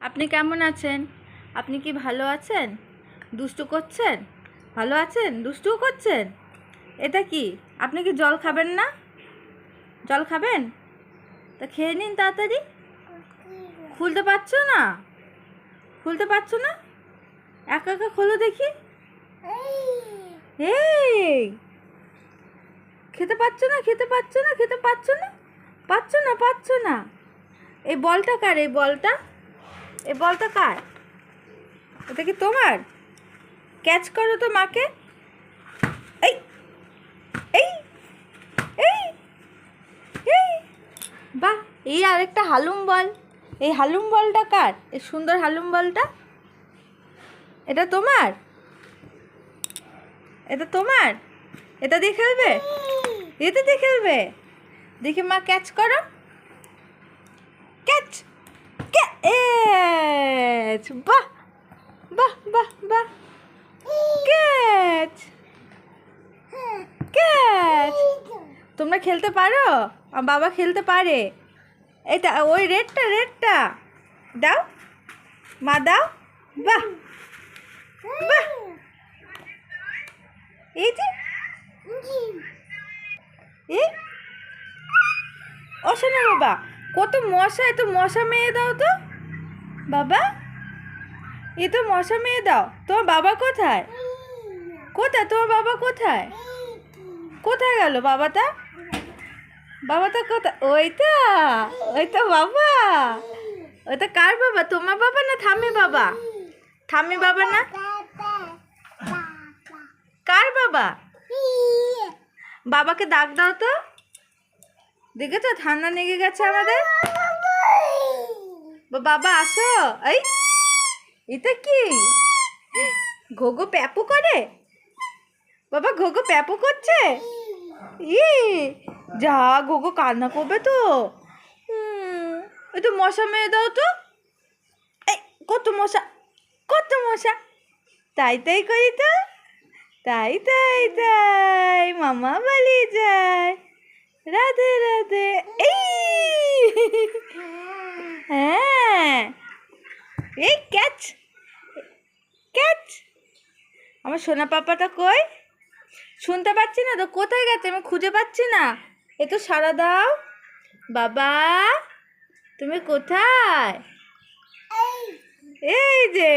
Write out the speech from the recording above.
আপনি কেমন আছেন? আপনি কি ভালো আছেন? দুষ্টু করছেন? ভালো আছেন? দুষ্টুও করছেন? এটা কি? আপনি কি জল খাবেন না? জল খাবেন? তা খেয়ে নিন তাড়াতাড়ি। খুলতে পারছ না? খুলতে পারছ না? একা একা খোলো দেখি। খেতে পারছ না? খেতে পারছ না? খেতে পারছ না? পাচ্ছ না? পাচ্ছ না? এই বলটা কার? এই বলটা? এই বলটা কার? এটা কি তোমার? ক্যাচ করো তো মাকে। এই এই এই এই। বাহ, এই আরেকটা হালুম বল। এই হালুম বলটা কার? এই সুন্দর হালুম বলটা। এটা তোমার? এটা তোমার? এটা দিয়ে খেলবে? এতে দিয়ে খেলবে? দেখি মা ক্যাচ করো। ক্যাচ ক্যাচ বাহ বাহ বাহ বাহ ক্যাচ ক্যাচ তোমরা খেলতে পারো? বাবা খেলতে পারে। এটা, ওই রেডটা রেডটা। দাও। মা, দাও। বাহ বাহ এই যে। ও শোনো বাবা, কত মশা এ তো মশা মেয়ে দাও তো। বাবা? এ তো মশা মেয়ে দাও। তোমার বাবা কোথায়? কোথায়? তোমার বাবা কোথায়? কোথায় গেল বাবাটা? বাবাটা কোথায়? ওইটা ওইটা বাবা। ওইটা কার বাবা? তোমার বাবা না থামি বাবা? থামি বাবা না? কার বাবা? বাবাকে ডাক দাও তো। দেখেছ? ঠান্ডা লেগে গেছে আমাদের। বাবা আসো। এই এটা কি? ঘোগো প্যাপু করে? বাবা ঘোগো প্যাপু করছে? ই যা ঘোগো কান্না করবে তো। হুম, তো মশা মেরে দাও তো। এই কত মশা কত মশা। তাই তাই করি তো। তাই তাই তাই মামা বালি যায়। রাধে রাধে এই। এই ক্যাচ ক্যাচ। আমার সোনা পাপাটা কই? শুনতে পাচ্ছি না তো কোথায় গেছে? আমি খুঁজে পাচ্ছি না। এ তো সারা দাও। বাবা তুমি কোথায়? এই যে।